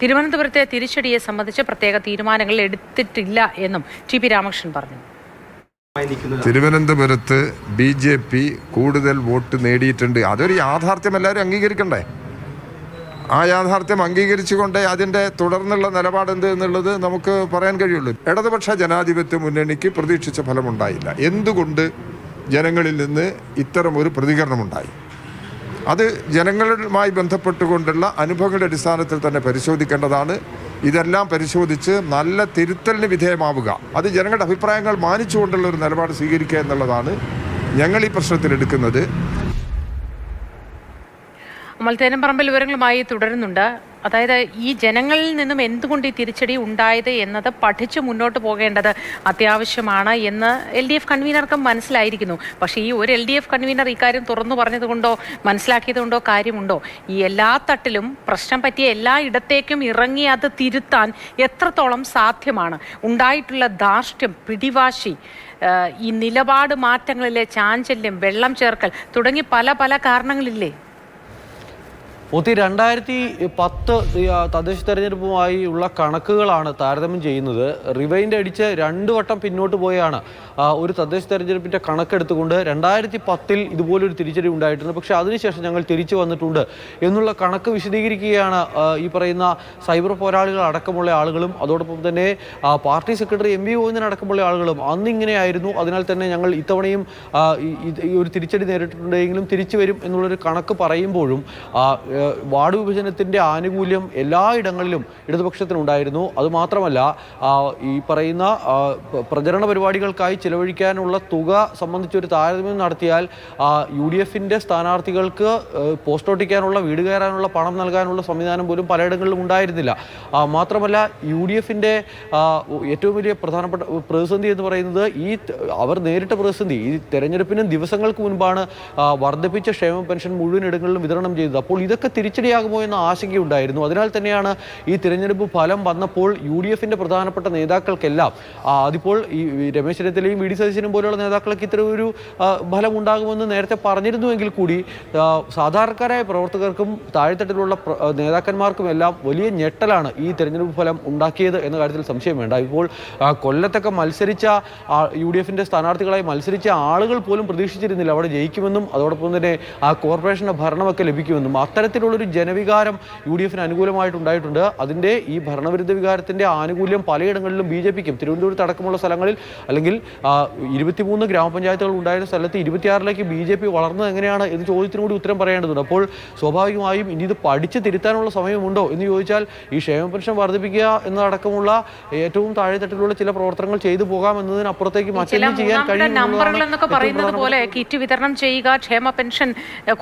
തിരുവനന്തപുരത്തെ തിരിച്ചടിയെ സംബന്ധിച്ച് പ്രത്യേക തീരുമാനങ്ങൾ എടുത്തിട്ടില്ല എന്നും ടി പി രാമകൃഷ്ണൻ പറഞ്ഞു. തിരുവനന്തപുരത്ത് ബി ജെ പി കൂടുതൽ വോട്ട് നേടിയിട്ടുണ്ട്. അതൊരു യാഥാർത്ഥ്യം എല്ലാവരും അംഗീകരിക്കണ്ടേ? ആ യാഥാർത്ഥ്യം അംഗീകരിച്ചുകൊണ്ട് അതിന്റെ തുടർന്നുള്ള നിലപാട് എന്ത് എന്നുള്ളത് നമുക്ക് പറയാൻ കഴിയുള്ളൂ. ഇടതുപക്ഷ ജനാധിപത്യ മുന്നണിക്ക് പ്രതീക്ഷിച്ച ഫലമുണ്ടായില്ല. എന്തുകൊണ്ട് ജനങ്ങളിൽ നിന്ന് ഇത്തരം ഒരു പ്രതികരണമുണ്ടായി? അത് ജനങ്ങളുമായി ബന്ധപ്പെട്ടുകൊണ്ടുള്ള അനുഭവങ്ങളുടെ അടിസ്ഥാനത്തിൽ തന്നെ പരിശോധിക്കേണ്ടതാണ്. ഇതെല്ലാം പരിശോധിച്ച് നല്ല തിരുത്തലിന് വിധേയമാവുക. അത് ജനങ്ങളുടെ അഭിപ്രായങ്ങൾ മാനിച്ചുകൊണ്ടുള്ള ഒരു നിലപാട് സ്വീകരിക്കുക എന്നുള്ളതാണ് ഞങ്ങൾ ഈ പ്രശ്നത്തിൽ എടുക്കുന്നത്. അമൽ തേനംപറമ്പിൽ വിവരങ്ങളുമായി തുടരുന്നുണ്ട്. അതായത് ഈ ജനങ്ങളിൽ നിന്നും എന്തുകൊണ്ട് ഈ തിരിച്ചടി ഉണ്ടായത് എന്നത് പഠിച്ചു മുന്നോട്ട് പോകേണ്ടത് അത്യാവശ്യമാണ് എന്ന് എൽ ഡി എഫ് കൺവീനർക്കും മനസ്സിലായിരിക്കുന്നു. പക്ഷേ ഈ ഒരു എൽ ഡി എഫ് കൺവീനർ ഇക്കാര്യം തുറന്നു പറഞ്ഞതുകൊണ്ടോ മനസ്സിലാക്കിയതുകൊണ്ടോ കാര്യമുണ്ടോ? ഈ എല്ലാ തട്ടിലും പ്രശ്നം പറ്റിയ എല്ലാ ഇടത്തേക്കും ഇറങ്ങി അത് തിരുത്താൻ എത്രത്തോളം സാധ്യമാണ്? ഉണ്ടായിട്ടുള്ള ധാർഷ്ട്യം പിടിവാശി ഈ നിലപാട് മാറ്റങ്ങളിലെ ചാഞ്ചല്യം വെള്ളം ചേർക്കൽ തുടങ്ങി പല പല കാരണങ്ങളില്ലേ? ഒത്തി രണ്ടായിരത്തി പത്ത് തദ്ദേശ തെരഞ്ഞെടുപ്പുമായി ഉള്ള കണക്കുകളാണ് താരതമ്യം ചെയ്യുന്നത്. റിവൈൻഡ് അടിച്ച് രണ്ടു വട്ടം പിന്നോട്ട് പോയാണ്. ഒരു തദ്ദേശ തെരഞ്ഞെടുപ്പിന്റെ കണക്കെടുത്തുകൊണ്ട് രണ്ടായിരത്തി പത്തിൽ ഇതുപോലൊരു തിരിച്ചടി ഉണ്ടായിട്ടുണ്ട്. പക്ഷേ അതിനുശേഷം ഞങ്ങൾ തിരിച്ചു വന്നിട്ടുണ്ട് എന്നുള്ള കണക്ക് വിശദീകരിക്കുകയാണ് ഈ പറയുന്ന സൈബർ പോരാളികൾ അടക്കമുള്ള ആളുകളും അതോടൊപ്പം തന്നെ party secretary M V Govindan അടക്കമുള്ള ആളുകളും അന്നിങ്ങനെയായിരുന്നു. അതിനാൽ തന്നെ ഞങ്ങൾ ഇത്തവണയും ഈ- ഒരു തിരിച്ചടി നേരിട്ടിട്ടുണ്ടെങ്കിലും തിരിച്ചു വരും എന്നുള്ളൊരു കണക്ക് പറയുമ്പോഴും വാർഡ് വിഭജനത്തിന്റെ ആനുകൂല്യം എല്ലായിടങ്ങളിലും ഇടതുപക്ഷത്തിനുണ്ടായിരുന്നു. അതുമാത്രമല്ല ഈ പറയുന്ന പ്രചരണ പരിപാടികൾക്കായി ചിലവഴിക്കാനുള്ള തുക സംബന്ധിച്ചൊരു താരതമ്യം നടത്തിയാൽ യു ഡി എഫിന്റെ സ്ഥാനാർത്ഥികൾക്ക് പോസ്റ്റോട്ടിക്കാനുള്ള വീട് കയറാനുള്ള പണം നൽകാനുള്ള സംവിധാനം പോലും പലയിടങ്ങളിലും ഉണ്ടായിരുന്നില്ല. മാത്രമല്ല യു ഡി എഫിന്റെ ഏറ്റവും വലിയ പ്രധാനപ്പെട്ട പ്രതിസന്ധി എന്ന് പറയുന്നത് ഈ അവർ നേരിട്ട പ്രതിസന്ധി. ഈ തെരഞ്ഞെടുപ്പിന് ദിവസങ്ങൾക്ക് മുൻപാണ് വർദ്ധിപ്പിച്ച ക്ഷേമ പെൻഷൻ മുഴുവൻ ഇടങ്ങളിലും വിതരണം ചെയ്തത്. അപ്പോൾ ഇതൊക്കെ തിരിച്ചടിയാകുമോ എന്ന ആശങ്കയുണ്ടായിരുന്നു. അതിനാൽ തന്നെയാണ് ഈ തിരഞ്ഞെടുപ്പ് ഫലം വന്നപ്പോൾ യു ഡി എഫിന്റെ പ്രധാനപ്പെട്ട നേതാക്കൾക്കെല്ലാം അതിപ്പോൾ ഈ രമേശ് ചെന്നിത്തലയും വി ഡി സതീശനും പോലെയുള്ള നേതാക്കൾക്ക് ഇത്തരം ഒരു ഫലം ഉണ്ടാകുമെന്ന് നേരത്തെ പറഞ്ഞിരുന്നുവെങ്കിൽ കൂടി സാധാരണക്കാരായ പ്രവർത്തകർക്കും താഴെത്തട്ടിലുള്ള നേതാക്കന്മാർക്കും എല്ലാം വലിയ ഞെട്ടലാണ് ഈ തിരഞ്ഞെടുപ്പ് ഫലം ഉണ്ടാക്കിയത് എന്ന കാര്യത്തിൽ സംശയം വേണ്ട. ഇപ്പോൾ കൊല്ലത്തൊക്കെ മത്സരിച്ച യു ഡി എഫിന്റെ സ്ഥാനാർത്ഥികളായി മത്സരിച്ച ആളുകൾ പോലും പ്രതീക്ഷിച്ചിരുന്നില്ല അവിടെ ജയിക്കുമെന്നും അതോടൊപ്പം തന്നെ ആ കോർപ്പറേഷന്റെ ഭരണമൊക്കെ ലഭിക്കുമെന്നും. അത്തരത്തിലുള്ളൊരു ജനവികാരം യു ഡി എഫിന് അനുകൂലമായിട്ടുണ്ടായിട്ടുണ്ട്. അതിന്റെ ഈ ഭരണവിരുദ്ധ വികാരത്തിന്റെ ആനുകൂല്യം പലയിടങ്ങളിലും ബി ജെ പിക്കും തിരുവനന്തപുരത്ത് അടക്കമുള്ള സ്ഥലങ്ങളിൽ അല്ലെങ്കിൽ ഇരുപത്തിമൂന്ന് ഗ്രാമപഞ്ചായത്തുകൾ ഉണ്ടായിരുന്ന സ്ഥലത്ത് ഇരുപത്തിയാറിലേക്ക് ബി ജെ പി വളർന്നത് എങ്ങനെയാണ് എന്ന് ചോദ്യത്തിനും കൂടി ഉത്തരം പറയേണ്ടതുണ്ട്. അപ്പോൾ സ്വാഭാവികമായും ഇനി ഇത് പഠിച്ച് തിരുത്താനുള്ള സമയമുണ്ടോ എന്ന് ചോദിച്ചാൽ ഈ ക്ഷേമ പെൻഷൻ വർദ്ധിപ്പിക്കുക എന്നതടക്കമുള്ള ഏറ്റവും താഴെത്തട്ടിലുള്ള ചില പ്രവർത്തനങ്ങൾ ചെയ്തു പോകാം എന്നതിനപ്പുറത്തേക്ക് മറ്റൊന്നും ചെയ്യാൻ കഴിയും പോലെ കിറ്റ് വിതരണം ചെയ്യുക ക്ഷേമ പെൻഷൻ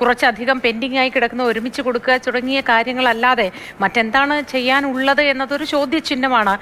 കുറച്ചധികം പെൻഡിംഗ് ആയി കിടക്കുന്ന ഒരുമിച്ച് കൊടുക്കുക തുടങ്ങിയ കാര്യങ്ങളല്ലാതെ മറ്റെന്താണ് ചെയ്യാനുള്ളത് എന്നതൊരു ചോദ്യചിഹ്നമാണ്.